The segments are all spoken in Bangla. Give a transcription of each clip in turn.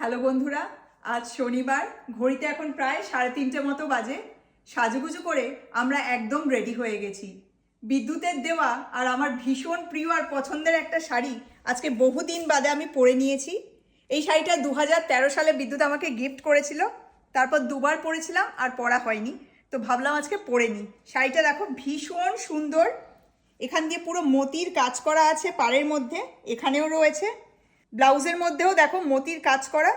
হ্যালো বন্ধুরা, আজ শনিবার, ঘড়িতে এখন প্রায় সাড়ে তিনটে মতো বাজে। সাজুগুজু করে আমরা একদম রেডি হয়ে গেছি। বিদ্যুতের দেওয়া আর আমার ভীষণ প্রিয় আর পছন্দের একটা শাড়ি আজকে বহুদিন বাদে আমি পরে নিয়েছি। এই শাড়িটা দু সালে বিদ্যুৎ আমাকে গিফট করেছিল, তারপর দুবার পরেছিলাম আর পরা হয়নি। তো ভাবলাম আজকে পরে নিই। শাড়িটা দেখো ভীষণ সুন্দর। এখান দিয়ে পুরো মতির কাজ করা আছে পাড়ের মধ্যে, এখানেও রয়েছে। ব্লাউজের মধ্যেও দেখো মতির কাজ করা,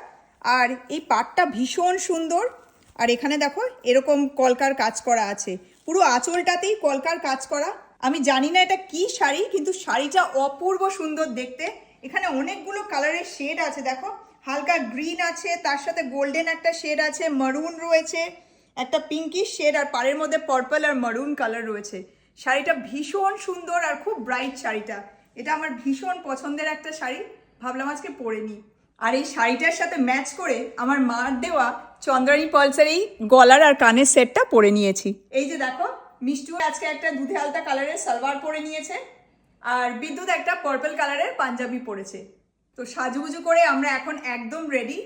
আর এই পাটটা ভীষণ সুন্দর। আর এখানে দেখো এরকম কলকার কাজ করা আছে। পুরো আঁচলটাতেই কলকার কাজ করা। আমি জানি না এটা কি শাড়ি, কিন্তু শাড়িটা অপূর্ব সুন্দর দেখতে। এখানে অনেকগুলো কালারের শেড আছে, দেখো। হালকা গ্রিন আছে, তার সাথে গোল্ডেন একটা শেড আছে মারুন রয়েছে, একটা পিঙ্কি শেড, আর পাড়ের মধ্যে পার্পল আর মারুন কালার রয়েছে। শাড়িটা ভীষণ সুন্দর আর খুব ব্রাইট শাড়িটা। এটা আমার ভীষণ পছন্দের একটা শাড়ি। ভাবলাম আজকে পরে নিই। আর এই শাড়িটার সাথে ম্যাচ করে আমার মার দেওয়া চন্দ্রানী পলসের এই গলার আর কানের সেটটা পরে নিয়েছি। এই যে দেখো, মিষ্টু আজকে একটা দুধে আলতা কালারের সালোয়ার পরে নিয়েছে আর বিদ্যুৎ একটা পার্পল কালারের পাঞ্জাবি পরেছে। তো সাজুগুজু করে আমরা এখন একদম রেডি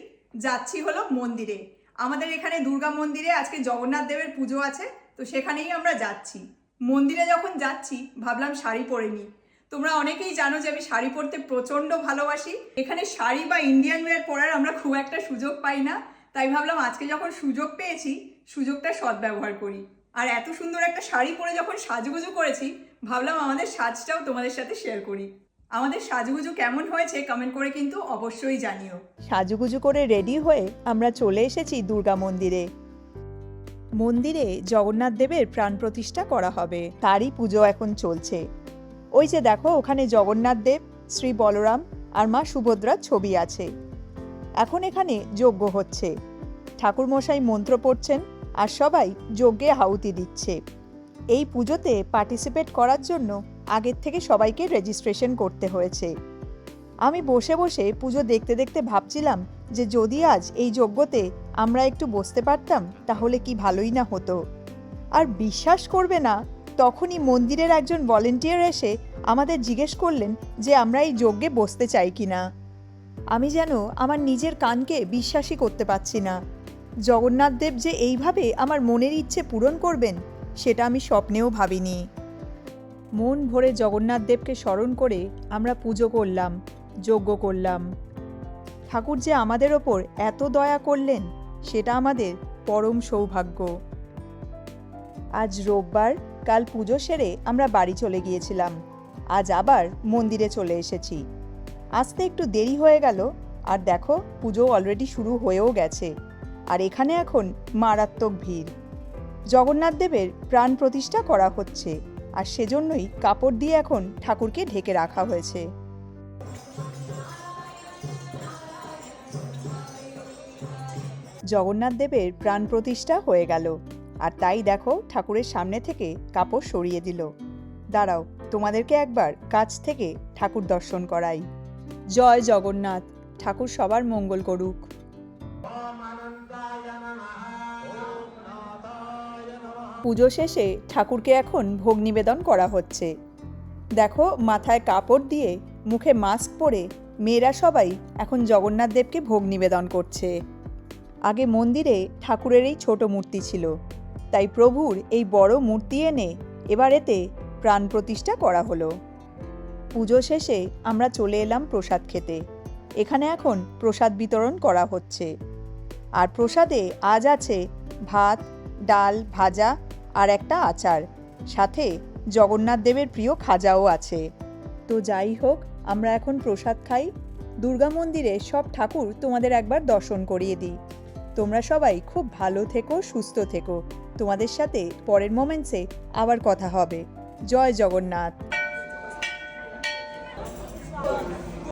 যাচ্ছি হলো মন্দিরে। আমাদের এখানে দুর্গা মন্দিরে আজকে জগন্নাথ দেবের পুজো আছে, তো সেখানেই আমরা যাচ্ছি। মন্দিরে যখন যাচ্ছি, ভাবলাম শাড়ি পরে নিই। তোমরা অনেকেই জানো যে আমি শাড়ি পরতে প্রচণ্ড ভালোবাসি। এখানে শাড়ি বা ইন্ডিয়ান ওয়্যার পরার আমরা খুব একটা সুযোগ পাই না। তাই ভাবলাম আজকে যখন সুযোগ পেয়েছি, সুযোগটা সদ্ব্যবহার করি। আর এত সুন্দর একটা শাড়ি পরে যখন সাজুগুজু করেছি, ভাবলাম আমাদের সাজটাও তোমাদের সাথে শেয়ার করি। আমাদের সাজুগুজু কেমন হয়েছে কমেন্ট করে কিন্তু অবশ্যই জানিও। সাজুগুজু করে রেডি হয়ে আমরা চলে এসেছি দুর্গা মন্দিরে। মন্দিরে জগন্নাথ দেবের প্রাণ প্রতিষ্ঠা করা হবে। তারই পুজো এখন চলছে। ওই যে দেখো, ওখানে জগন্নাথ দেব, শ্রী বলরাম আর মা সুভদ্রার ছবি আছে। এখন এখানে যজ্ঞ হচ্ছে। ঠাকুরমশাই মন্ত্র পড়ছেন আর সবাই যজ্ঞে হাউতি দিচ্ছে। এই পুজোতে পার্টিসিপেট করার জন্য আগের থেকে সবাইকে রেজিস্ট্রেশন করতে হয়েছে। আমি বসে বসে পুজো দেখতে দেখতে ভাবছিলাম যে যদি আজ এই যজ্ঞতে আমরা একটু বসতে পারতাম, তাহলে কি ভালোই না হতো। আর বিশ্বাস করবে না, তখনই মন্দিরের একজন ভলেন্টিয়ার এসে আমাদের জিজ্ঞেস করলেন যে আমরা এই যজ্ঞে বসতে চাই কি না। আমি যেন আমার নিজের কানকে বিশ্বাসই করতে পারছি না। জগন্নাথ দেব যে এইভাবে আমার মনের ইচ্ছে পূরণ করবেন, সেটা আমি স্বপ্নেও ভাবিনি। মন ভরে জগন্নাথ দেবকে স্মরণ করে আমরা পুজো করলাম, যজ্ঞ করলাম। ঠাকুর যে আমাদের ওপর এত দয়া করলেন, সেটা আমাদের পরম সৌভাগ্য। আজ রোববার, কাল পুজো সেরে আমরা বাড়ি চলে গিয়েছিলাম। আজ আবার মন্দিরে চলে এসেছি। আসতে একটু দেরি হয়ে গেল, আর দেখো পুজো অলরেডি শুরু হয়েও গেছে, আর এখানে এখন মারাত্মক ভিড়। জগন্নাথ দেবের প্রাণ প্রতিষ্ঠা করা হচ্ছে, আর সেজন্যই কাপড় দিয়ে এখন ঠাকুরকে ঢেকে রাখা হয়েছে। জগন্নাথ দেবের প্রাণ প্রতিষ্ঠা হয়ে গেল, আর তাই দেখো ঠাকুরের সামনে থেকে কাপড় সরিয়ে দিল। দাঁড়াও তোমাদেরকে একবার কাছ থেকে ঠাকুর দর্শন করাই। জয় জগন্নাথ, ঠাকুর সবার মঙ্গল করুক। পুজো শেষে ঠাকুরকে এখন ভোগ নিবেদন করা হচ্ছে। দেখো, মাথায় কাপড় দিয়ে মুখে মাস্ক পরে মেয়েরা সবাই এখন জগন্নাথ দেবকে ভোগ নিবেদন করছে। আগে মন্দিরে ঠাকুরের এই ছোট মূর্তি ছিল, তাই প্রভুর এই বড় মূর্তি এনে এবার এতে প্রাণ প্রতিষ্ঠা করা হলো। পুজো শেষে আমরা চলে এলাম প্রসাদ খেতে। এখানে এখন প্রসাদ বিতরণ করা হচ্ছে। আর প্রসাদে আজ আছে ভাত, ডাল, ভাজা আর একটা আচার। সাথে জগন্নাথ দেবের প্রিয় খাজাও আছে। তো যাই হোক, আমরা এখন প্রসাদ খাই। দুর্গা মন্দিরে সব ঠাকুর তোমাদের একবার দর্শন করিয়ে দিই। তোমরা সবাই খুব ভালো থেকো, সুস্থ থেকো। তোমাদের সাথে পরের মোমেন্টসে আবার কথা হবে। জয় জগন্নাথ।